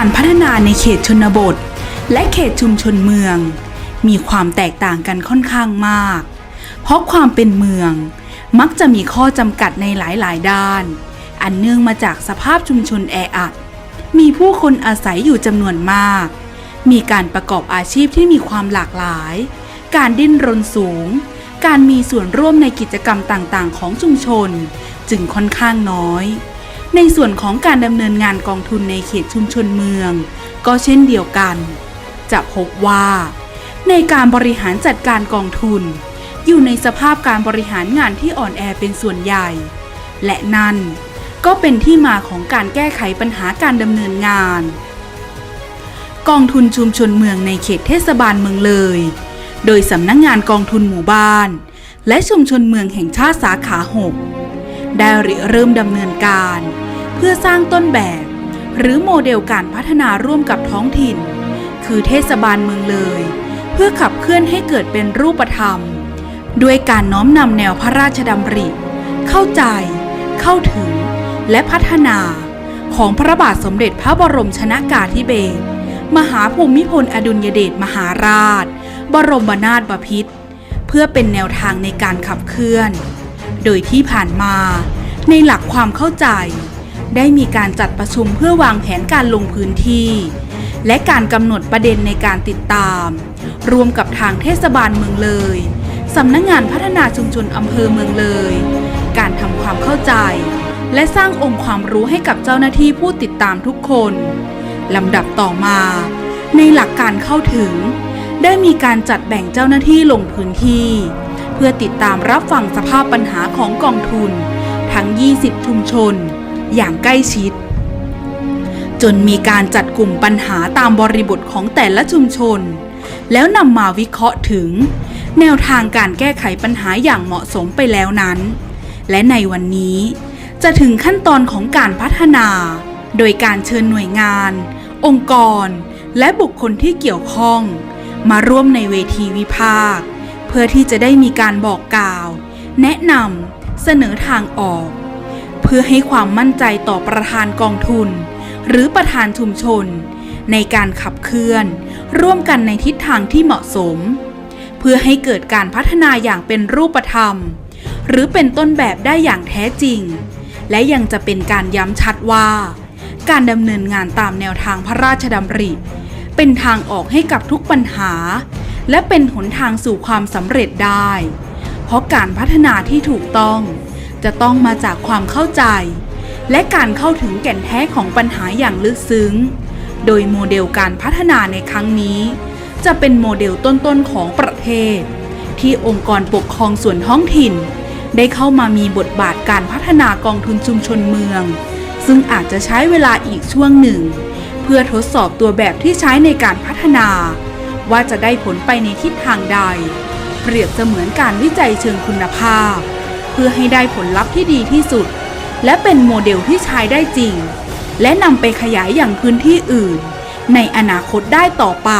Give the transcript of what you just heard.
การพัฒนาในเขตชนบท และเขตชุมชนเมือง มีความแตกต่างกันค่อนข้างมาก เพราะความเป็นเมือง มักจะมีข้อจำกัดในหลายๆ ด้าน อันเนื่องมาจากสภาพชุมชนแออัด มีผู้คนอาศัยอยู่จำนวนมาก มีการประกอบอาชีพที่มีความหลากหลาย การดิ้นรนสูง การมีส่วนร่วมในกิจกรรมต่างๆ ของชุมชน จึงค่อนข้างน้อย ในส่วนของการดำเนินงานกองทุนในเขตชุมชนเมือง ก็เช่นเดียวกัน จะพบว่า ในการบริหารจัดการกองทุน อยู่ในสภาพการบริหารงานที่อ่อนแอเป็นส่วนใหญ่ และนั่นก็เป็นที่มาของการแก้ไขปัญหาการดำเนินงาน กองทุนชุมชนเมืองในเขตเทศบาลเมืองเลย โดยสำนักงงานกองทุนหมู่บ้าน และชุมชนเมืองแห่งชาติสาขา 6 ได้ริเริ่มดำเนินการ เพื่อสร้างต้นแบบ หรือโมเดลการพัฒนาร่วมกับท้องถิ่น คือเทศบาลเมืองเลย เพื่อขับเคลื่อนให้เกิดเป็นรูปธรรม ด้วยการน้อมนำแนวพระราชดำริ เข้าใจ เข้าถึง และพัฒนา ของพระบาทสมเด็จพระบรมชนากาธิเบศรมหาภูมิพลอดุลยเดชมหาราช บรมนาถบพิตรเพื่อเป็นแนวทางในการขับเคลื่อน โดยที่ผ่านมา ในหลักความเข้าใจ ได้มีการจัดประชุมเพื่อวางแผนการลงพื้นที่ และการกำหนดประเด็นในการติดตาม รวมกับทางเทศบาลเมืองเลยสำนักงงานพัฒนาชุมชนอำเภอเมืองเลย การทำความเข้าใจ และสร้างองค์ความรู้ให้กับเจ้าหน้าที่ผู้ติดตามทุกคนลำดับต่อมา ในหลักการเข้าถึง ได้มีการจัดแบ่งเจ้าหน้าที่ลงพื้นที่ เพื่อติดตามรับฟังสภาพปัญหาของกองทุน ทั้ง 20 ชุมชน อย่างใกล้ชิด จนมีการจัดกลุ่มปัญหาตามบริบทของแต่ละชุมชน แล้วนำมาวิเคราะห์ถึง แนวทางการแก้ไขปัญหาอย่างเหมาะสมไปแล้วนั้น และในวันนี้จะถึงขั้นตอนของการพัฒนา โดยการเชิญหน่วยงาน องค์กร และบุคคลที่เกี่ยวข้อง มาร่วมในเวทีวิพากษ์ พื่อที่จะได้มีการบอกกล่าว แนะนำเสนอทางออก เพื่อให้ความมั่นใจต่อประธานกองทุน หรือประธานชุมชน ในการขับเคลื่อน ร่วมกันในทิศทางที่เหมาะสม เพื่อให้เกิดการพัฒนาอย่างเป็นรูปธรรม หรือเป็นต้นแบบได้อย่างแท้จริง และยังจะเป็นการย้ำชัดว่า การดำเนินงานตามแนวทางพระราชดำริ เป็นทางออกให้กับทุกปัญหา และเป็นหนทางสู่ความสำเร็จได้ เพราะการพัฒนาที่ถูกต้อง จะต้องมาจากความเข้าใจ และการเข้าถึงแก่นแท้ของปัญหาอย่างลึกซึ้ง โดยโมเดลการพัฒนาในครั้งนี้ จะเป็นโมเดลต้นๆของประเทศ ที่องค์กรปกครองส่วนท้องถิ่น ได้เข้ามามีบทบาทการพัฒนากองทุนชุมชนเมือง ซึ่งอาจจะใช้เวลาอีกช่วงหนึ่ง เพื่อทดสอบตัวแบบที่ใช้ในการพัฒนา ว่าจะได้ผลไปในทิศทางใด เปรียบเสมือนการวิจัยเชิงคุณภาพ เพื่อให้ได้ผลลัพธ์ที่ดีที่สุด และเป็นโมเดลที่ใช้ได้จริง และนำไปขยายอย่างพื้นที่อื่น ในอนาคตได้ต่อไป